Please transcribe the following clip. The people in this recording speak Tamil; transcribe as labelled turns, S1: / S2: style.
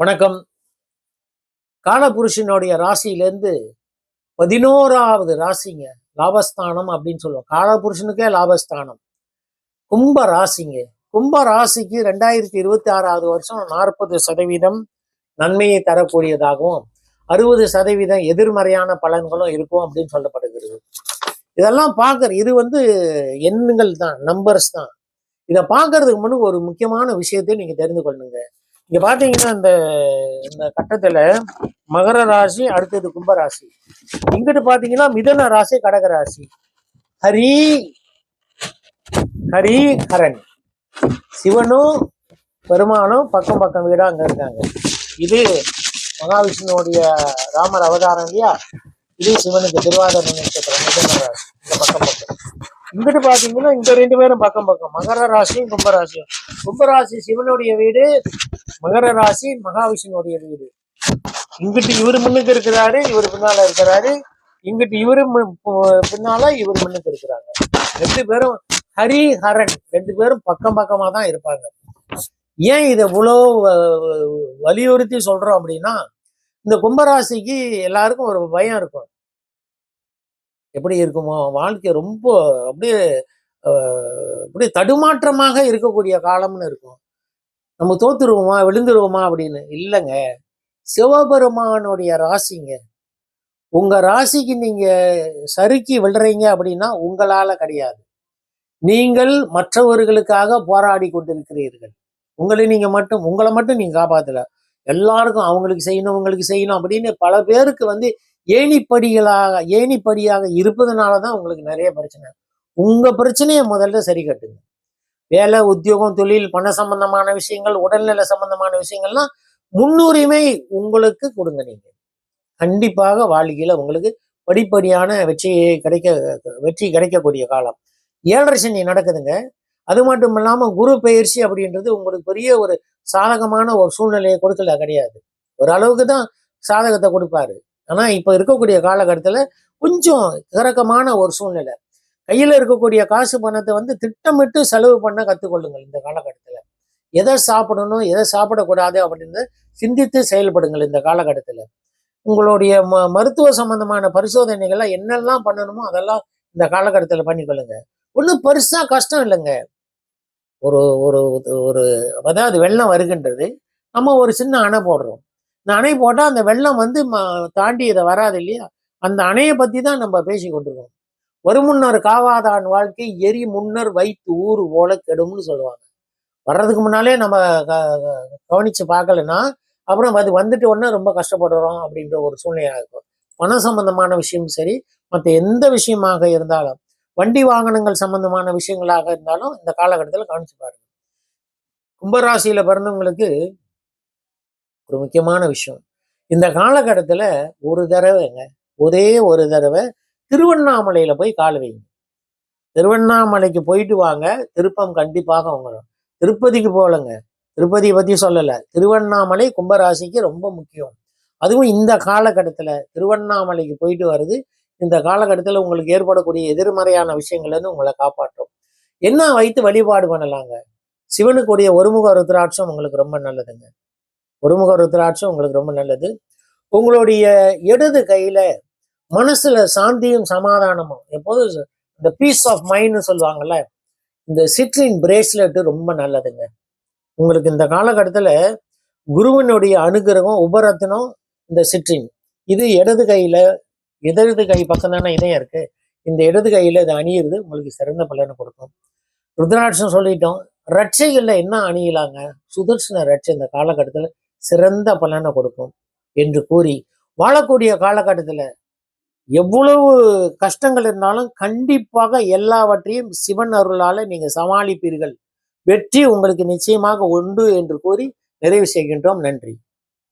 S1: வணக்கம். காலபுருஷனுடைய ராசியிலேருந்து பதினோராவது ராசிங்க லாபஸ்தானம் அப்படின்னு சொல்லுவோம். காலபுருஷனுக்கே லாபஸ்தானம். கும்ப ராசிங்க. கும்ப ராசிக்கு ரெண்டாயிரத்தி இருபத்தி ஆறாவது வருஷம் நாற்பது சதவீதம் நன்மையை தரக்கூடியதாகவும் அறுபது சதவீதம் எதிர்மறையான பலன்களும் இருக்கும் அப்படின்னு சொல்லப்படுகிறது. இதெல்லாம் பார்க்குற இது வந்து எண்ணுங்கள் தான் நம்பர்ஸ் தான். இதை பார்க்கறதுக்கு முன்னாடி ஒரு முக்கியமான விஷயத்தை நீங்க தெரிந்து கொள்ளுங்க. இங்க பாத்தீங்கன்னா இந்த இந்த கட்டத்துல மகர ராசி அடுத்தது கும்பராசி இங்கிட்டு பாத்தீங்கன்னா மிதன ராசி கடக ராசி. ஹரி ஹரி ஹரன் சிவனும் பெருமானும் பக்கம் பக்கம் வீடா அங்க இருக்காங்க. இது மகாவிஷ்ணுவோடைய ராமர் அவதாரம் இல்லையா? இது சிவனுக்கு திருவாதிரை நட்சத்திரம் மிதன ராசி. இந்த பக்கம் பக்கம். இங்கிட்டு பாத்தீங்கன்னா இந்த ரெண்டு பேரும் பக்கம் பக்கம். மகர ராசியும் கும்பராசியும் கும்பராசி சிவனுடைய வீடு மகர ராசி மகாவிஷ்ணுடைய வீடு. இங்கிட்டு இவரு முன்னுக்கு இருக்கிறாரு இவர் பின்னால இருக்கிறாரு. இங்கிட்டு இவரு பின்னால இவர் முன்னுக்கு இருக்கிறாங்க. ரெண்டு பேரும் ஹரி ஹரன் ரெண்டு பேரும் பக்கம் பக்கமா தான் இருப்பாங்க. ஏன் இதை இவ்வளோ வ- வலியுறுத்தி சொல்றோம் அப்படின்னா இந்த கும்பராசிக்கு எல்லாருக்கும் ஒரு பயம் இருக்கும். எப்படி இருக்குமோ வாழ்க்கை ரொம்ப அப்படியே அப்படியே தடுமாற்றமாக இருக்கக்கூடிய காலம்னு இருக்கும். நம்ம தோத்துருவோமா விழுந்துருவோமா அப்படின்னு? இல்லைங்க. சிவபெருமானுடைய ராசிங்க. உங்க ராசிக்கு நீங்க சறுக்கி விழுறீங்க அப்படின்னா உங்களால கிடையாது. நீங்கள் மற்றவர்களுக்காக போராடி கொண்டிருக்கிறீர்கள். உங்களை நீங்க மட்டும் உங்களை மட்டும் நீங்க காப்பாத்தல. எல்லாருக்கும் அவங்களுக்கு செய்யணும் உங்களுக்கு செய்யணும் அப்படின்னு பல பேருக்கு வந்து ஏணிப்படிகளாக ஏணிப்படியாக இருப்பதனால தான் உங்களுக்கு நிறைய பிரச்சனை. உங்க பிரச்சனையை முதல்ல சரி கட்டுங்க. வேலை உத்தியோகம் தொழில் பண சம்பந்தமான விஷயங்கள் உடல்நல சம்பந்தமான விஷயங்கள்லாம் முன்னுரிமை உங்களுக்கு கொடுங்க நீங்க. கண்டிப்பாக வாழ்க்கையில உங்களுக்கு படிப்படியான வெற்றி கிடைக்க வெற்றி கிடைக்கக்கூடிய காலம். ஏழரை சனி நடக்குதுங்க. அது மட்டும் இல்லாம குரு பயிற்சி அப்படின்றது உங்களுக்கு பெரிய ஒரு சாதகமான ஒரு சூழ்நிலையை கொடுக்கல கிடையாது. ஒரு அளவுக்கு தான் சாதகத்தை கொடுப்பாரு. ஆனா இப்ப இருக்கக்கூடிய காலகட்டத்துல கொஞ்சம் இறக்கமான ஒரு சூழ்நிலை. கையில இருக்கக்கூடிய காசு பணத்தை வந்து திட்டமிட்டு செலவு பண்ண கத்துக்கொள்ளுங்கள் இந்த காலகட்டத்துல. எதை சாப்பிடணும் எதை சாப்பிடக்கூடாது அப்படின்னு சிந்தித்து செயல்படுங்கள் இந்த காலகட்டத்துல. உங்களுடைய ம மருத்துவ சம்பந்தமான பரிசோதனைகள்லாம் என்னெல்லாம் பண்ணணுமோ அதெல்லாம் இந்த காலகட்டத்துல பண்ணிக்கொள்ளுங்க. ஒன்றும் பெருசா கஷ்டம் இல்லைங்க. ஒரு ஒரு ஒரு அதாவது வெள்ளம் வருகின்றது. நம்ம ஒரு சின்ன அணை போடுறோம். இந்த அணை போட்டால் அந்த வெள்ளம் வந்து ம- தாண்டி இதை வராது இல்லையா? அந்த அணையை பத்தி தான் நம்ம பேசி கொண்டிருக்கோம் வருமுன்னர் காவாதான் வாழ்க்கை எரி முன்னர் வைத்து ஊர் போல கெடும்னு சொல்லுவாங்க. வர்றதுக்கு முன்னாலே நம்ம க- கவனிச்சு பார்க்கலன்னா அப்புறம் அது வந்துட்டு உடனே ரொம்ப கஷ்டப்படுறோம் அப்படின்ற ஒரு சூழ்நிலையா இருக்கும் பணம் சம்பந்தமான விஷயம் சரி மற்ற எந்த விஷயமாக இருந்தாலும் வண்டி வாகனங்கள் சம்பந்தமான விஷயங்களாக இருந்தாலும் இந்த காலகட்டத்தில் கவனிச்சு பாருங்க. கும்பராசியில பிறந்தவங்களுக்கு ஒரு முக்கியமான விஷயம். இந்த காலகட்டத்துல ஒரு தடவைங்க ஒரே ஒரு தடவை திருவண்ணாமலையில போய் கால் வைங்க. திருவண்ணாமலைக்கு போயிட்டு வாங்க. திருப்பம் கண்டிப்பாக வரும் திருப்பதிக்கு போகலங்க. திருப்பதியை பத்தி சொல்லலை. திருவண்ணாமலை கும்பராசிக்கு ரொம்ப முக்கியம். அதுவும் இந்த காலகட்டத்துல திருவண்ணாமலைக்கு போயிட்டு வர்றது இந்த காலகட்டத்துல உங்களுக்கு ஏற்படக்கூடிய எதிர்மறையான விஷயங்கள்லேருந்து உங்களை காப்பாற்றும். என்ன வைத்து வழிபாடு பண்ணலாங்க? சிவனுக்குடைய ஒருமுக ருத்ராட்சம் உங்களுக்கு ரொம்ப நல்லதுங்க. ஒருமுக ருத்ராட்சம் உங்களுக்கு ரொம்ப நல்லது. உங்களுடைய இடது கையில மனசுல சாந்தியும் சமாதானமும். எப்போதும் இந்த பீஸ் ஆஃப் மைண்ட்னு சொல்லுவாங்கல்ல இந்த சிட்ரின் பிரேஸ்லெட் ரொம்ப நல்லதுங்க. உங்களுக்கு இந்த காலகட்டத்தில் குருவினுடைய அனுகிரகம் உபரத்தினம் இந்த சிட்ரின் இது இடது கையில் இடது கை பக்கம் தானே இதயம் இருக்கு. இந்த இடது கையில் இது அணியிறது உங்களுக்கு சிறந்த பலனை கொடுக்கும். ருத்ராட்சம் சொல்லிட்டோம் ரட்சைகளில் என்ன அணியலாங்க? சுதர்சன ரட்சை இந்த காலகட்டத்தில் சிறந்த பலனை கொடுக்கும் என்று கூறி வாழக்கூடிய காலகட்டத்தில் எவ்வளவு கஷ்டங்கள் இருந்தாலும் கண்டிப்பாக எல்லாவற்றையும் சிவன் அருளால நீங்கள் சமாளிப்பீர்கள். வெற்றி உங்களுக்கு நிச்சயமாக உண்டு என்று கூறி நிறைவு செய்கின்றோம். நன்றி.